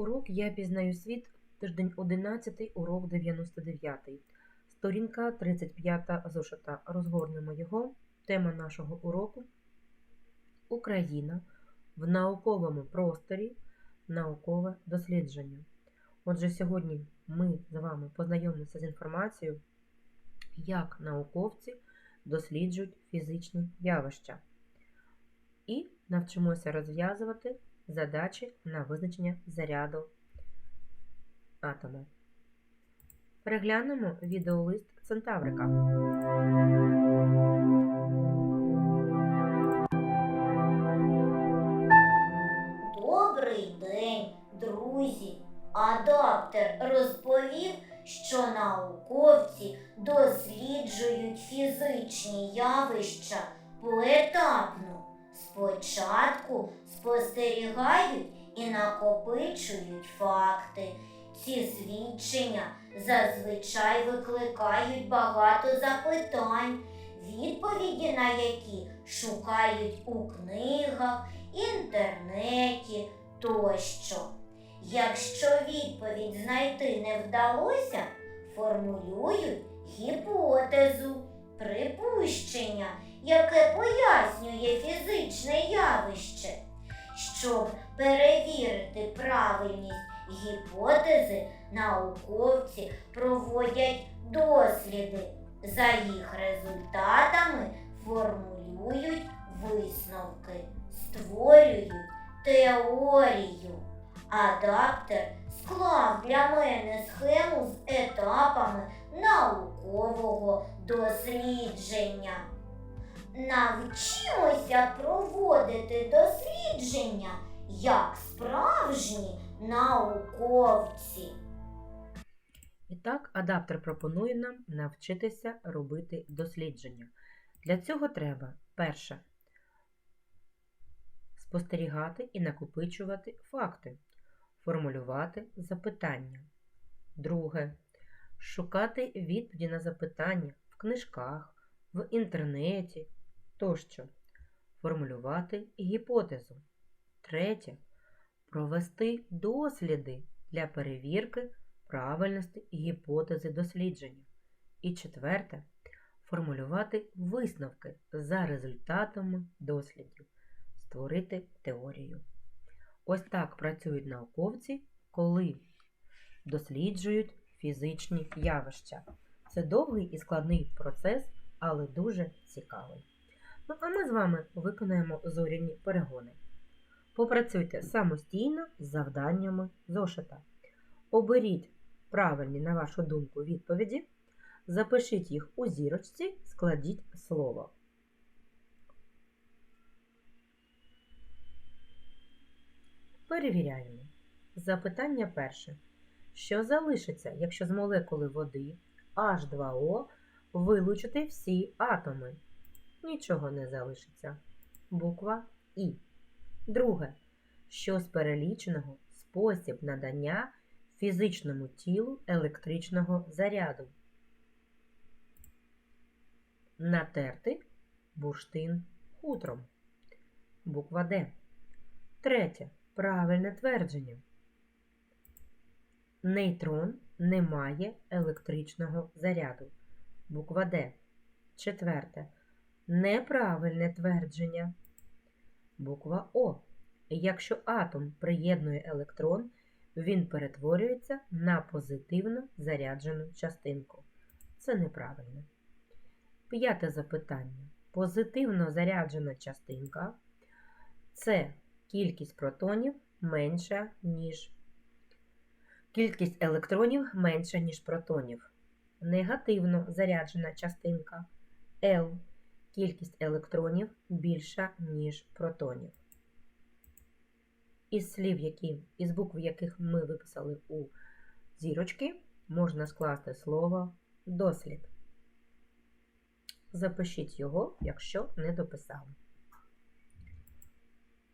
Урок Я пізнаю світ, тиждень 11, урок 99. Сторінка 35 зошита. Розгорнемо його. Тема нашого уроку Україна в науковому просторі. Наукове дослідження. Отже, сьогодні ми з вами познайомимося з інформацією, як науковці досліджують фізичні явища. І навчимося розв'язувати задачі на визначення заряду атому. Переглянемо відеолист Центаврика. Добрий день, друзі! Адаптер розповів, що науковці досліджують фізичні явища поетапно. Спочатку спостерігають і накопичують факти. Ці свідчення зазвичай викликають багато запитань, відповіді на які шукають у книгах, інтернеті тощо. Якщо відповідь знайти не вдалося, формулюють гіпотезу, припущення, яке пояснює фізичне явище. Щоб перевірити правильність гіпотези, науковці проводять досліди. За їх результатами формулюють висновки, створюють теорію. Адаптер склав для мене схему з етапами наукового дослідження. Навчимося проводити дослідження як справжні науковці. І так, адаптер пропонує нам навчитися робити дослідження. Для цього треба перше спостерігати і накопичувати факти, формулювати запитання. Друге шукати відповіді на запитання в книжках, в інтернеті тощо, формулювати гіпотезу. Третє провести досліди для перевірки правильності гіпотези дослідження. І четверте формулювати висновки за результатами дослідів, створити теорію. Ось так працюють науковці, коли досліджують фізичні явища. Це довгий і складний процес, але дуже цікавий. Ну, а ми з вами виконаємо зоряні перегони. Попрацюйте самостійно з завданнями зошита. Оберіть правильні, на вашу думку, відповіді, запишіть їх у зірочці, складіть слово. Перевіряємо. Запитання перше. Що залишиться, якщо з молекули води H2O вилучити всі атоми? Нічого не залишиться. Буква І. Друге. Що з переліченого спосіб надання фізичному тілу електричного заряду? Натерти бурштин хутром. Буква Д. Третє. Правильне твердження. Нейтрон не має електричного заряду. Буква Д. Четверте. Неправильне твердження. Буква О. Якщо атом приєднує електрон, він перетворюється на позитивно заряджену частинку. Це неправильно. П'яте запитання. Позитивно заряджена частинка це кількість протонів менша, ніж кількість електронів менша, ніж протонів. Негативно заряджена частинка L. Кількість електронів більша, ніж протонів. Із слів, які, із букв, яких ми виписали у зірочки, можна скласти слово дослід. Запишіть його, якщо не дописали.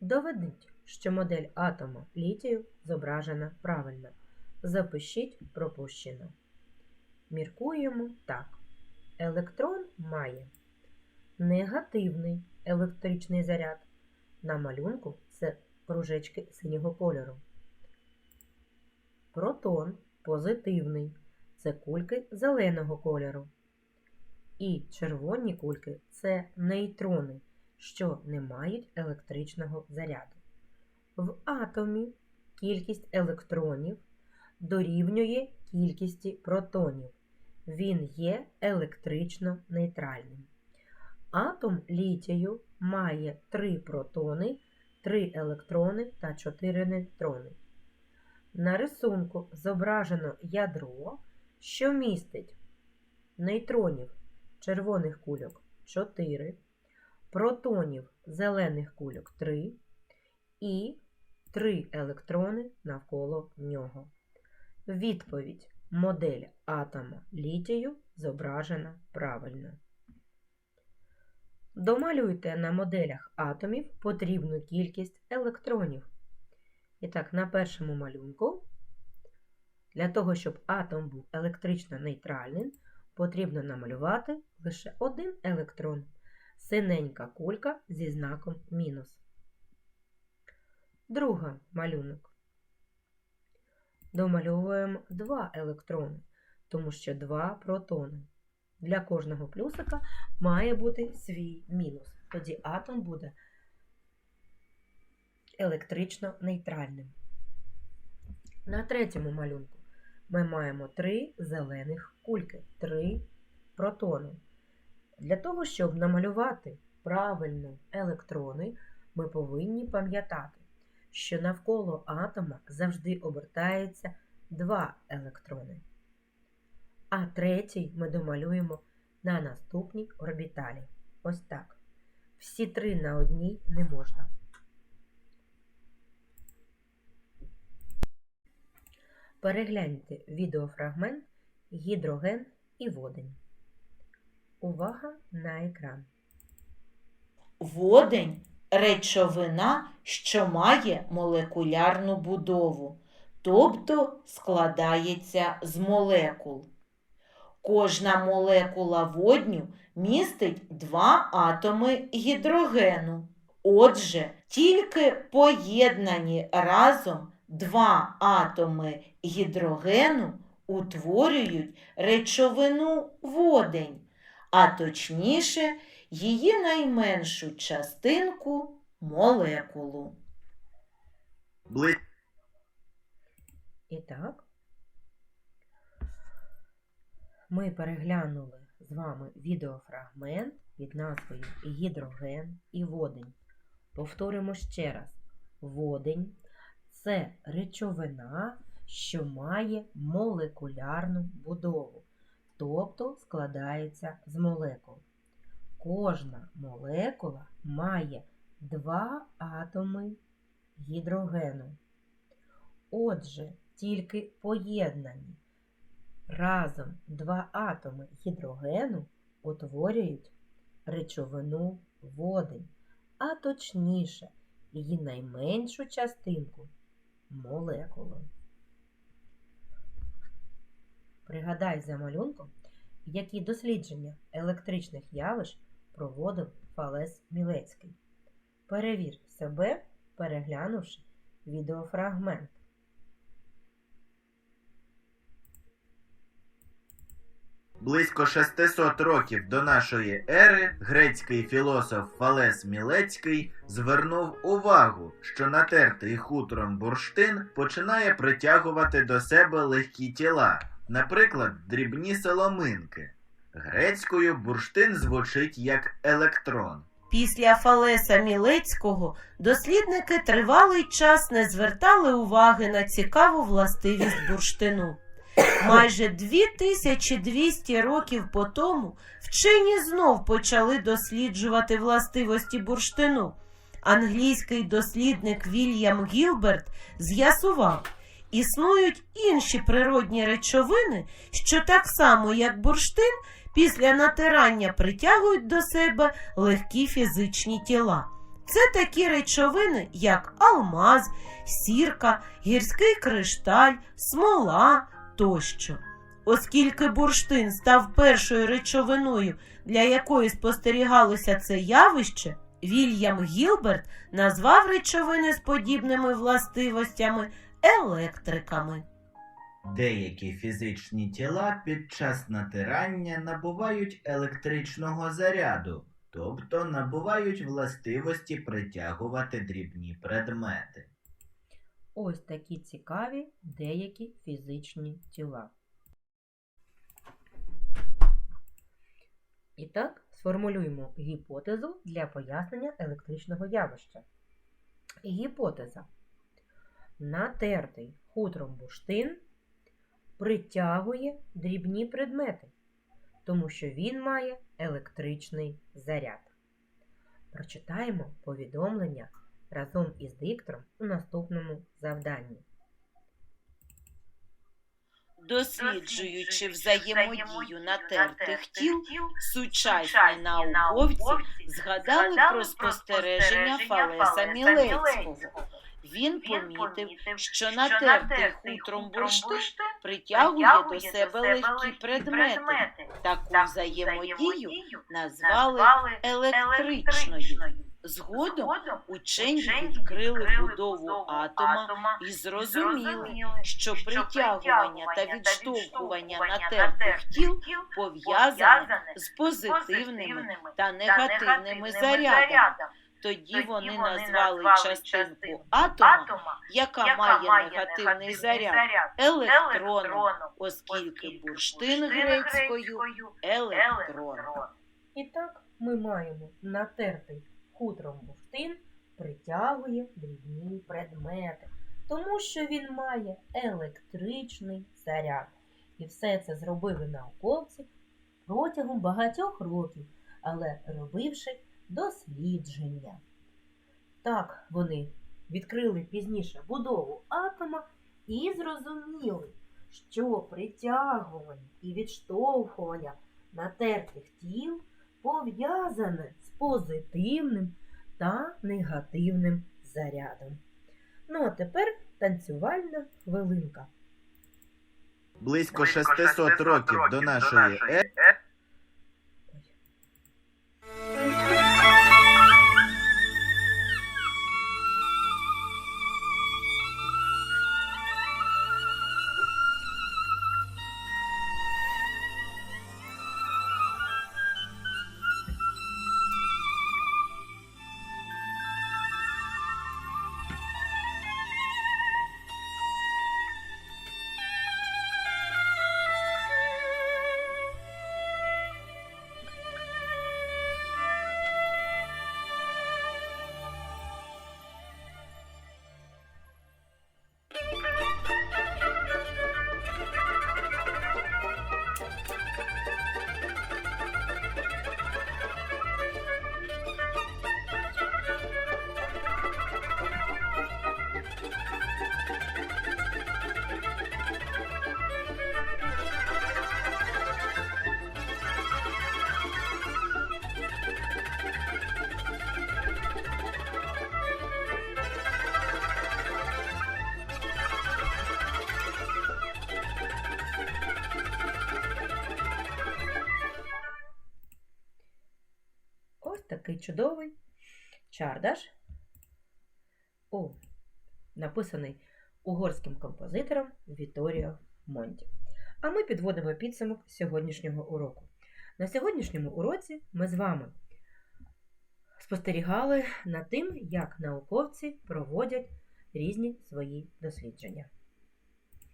Доведіть, що модель атома літію зображена правильно. Запишіть пропущено. Міркуємо так. Електрон має негативний електричний заряд. На малюнку це кружечки синього кольору. Протон позитивний це кульки зеленого кольору. І червоні кульки це нейтрони, що не мають електричного заряду. В атомі кількість електронів дорівнює кількості протонів. Він є електрично нейтральним. Атом літію має 3 протони, 3 електрони та 4 нейтрони. На рисунку зображено ядро, що містить нейтронів червоних кульок 4, протонів зелених кульок 3 і 3 електрони навколо нього. Відповідь модель атома літію зображена правильно. Домалюйте на моделях атомів потрібну кількість електронів. І так, на першому малюнку, для того, щоб атом був електрично нейтральним, потрібно намалювати лише один електрон. Синенька кулька зі знаком мінус. Друга малюнок. Домальовуємо два електрони, тому що два протони. Для кожного плюсика має бути свій мінус. Тоді атом буде електрично нейтральним. На третьому малюнку ми маємо три зелених кульки, три протони. Для того, щоб намалювати правильно електрони, ми повинні пам'ятати, що навколо атома завжди обертається два електрони. А третій ми домалюємо на наступній орбіталі. Ось так. Всі три на одній не можна. Перегляньте відеофрагмент Гідроген і водень. Увага на екран. Водень речовина, що має молекулярну будову, тобто складається з молекул. Кожна молекула водню містить два атоми гідрогену. Отже, тільки поєднані разом два атоми гідрогену утворюють речовину водень, а точніше її найменшу частинку молекулу. І так, ми переглянули з вами відеофрагмент під назвою Гідроген і водень. Повторимо ще раз: водень це речовина, що має молекулярну будову, тобто складається з молекул. Кожна молекула має два атоми гідрогену. Отже, тільки поєднані разом два атоми гідрогену утворюють речовину водень, а точніше, її найменшу частинку молекулу. Пригадай за малюнком, які дослідження електричних явищ проводив Фалес Мілецький. Перевір себе, переглянувши відеофрагмент. Близько 600 років до нашої ери грецький філософ Фалес Мілецький звернув увагу, що натертий хутром бурштин починає притягувати до себе легкі тіла, наприклад, дрібні соломинки. Грецькою бурштин звучить як електрон. Після Фалеса Мілецького дослідники тривалий час не звертали уваги на цікаву властивість бурштину. Майже 2200 років по тому вчені знов почали досліджувати властивості бурштину. Англійський дослідник Вільям Гілберт з'ясував, існують інші природні речовини, що так само, як бурштин, після натирання притягують до себе легкі фізичні тіла. Це такі речовини, як алмаз, сірка, гірський кришталь, смола тощо. Оскільки бурштин став першою речовиною, для якої спостерігалося це явище, Вільям Гілберт назвав речовини з подібними властивостями електриками. Деякі фізичні тіла під час натирання набувають електричного заряду, тобто набувають властивості притягувати дрібні предмети. Ось такі цікаві деякі фізичні тіла. І так, сформулюємо гіпотезу для пояснення електричного явища. Гіпотеза. Натертий хутром бурштин притягує дрібні предмети, тому що він має електричний заряд. Прочитаємо повідомлення разом із диктором у наступному завданні. Досліджуючи взаємодію натертих тіл, сучасні науковці згадали про спостереження Фалеса Мілецького. Він помітив, що натертий хутром бурштин притягує до себе легкі предмети. Таку взаємодію назвали електричною. Згодом учені відкрили будову атома і зрозуміли, що притягування та відштовхування натертих тіл пов'язане з позитивними та негативними зарядами. Тоді вони назвали частинку атома, яка має негативний заряд, електроном, оскільки бурштин грецькою електрон. І так ми маємо натертий хутром бурштин притягує дрібні предмети, тому що він має електричний заряд. І все це зробили науковці протягом багатьох років, але робивши дослідження. Так вони відкрили пізніше будову атома і зрозуміли, що притягування і відштовхування натертих тіл пов'язане позитивним та негативним зарядом. Ну а тепер танцювальна хвилинка. Близько 600 років до нашої ери такий чудовий чардаш. О, написаний угорським композитором Віторіо Монті. А ми підводимо підсумок сьогоднішнього уроку. На сьогоднішньому уроці ми з вами спостерігали над тим, як науковці проводять різні свої дослідження.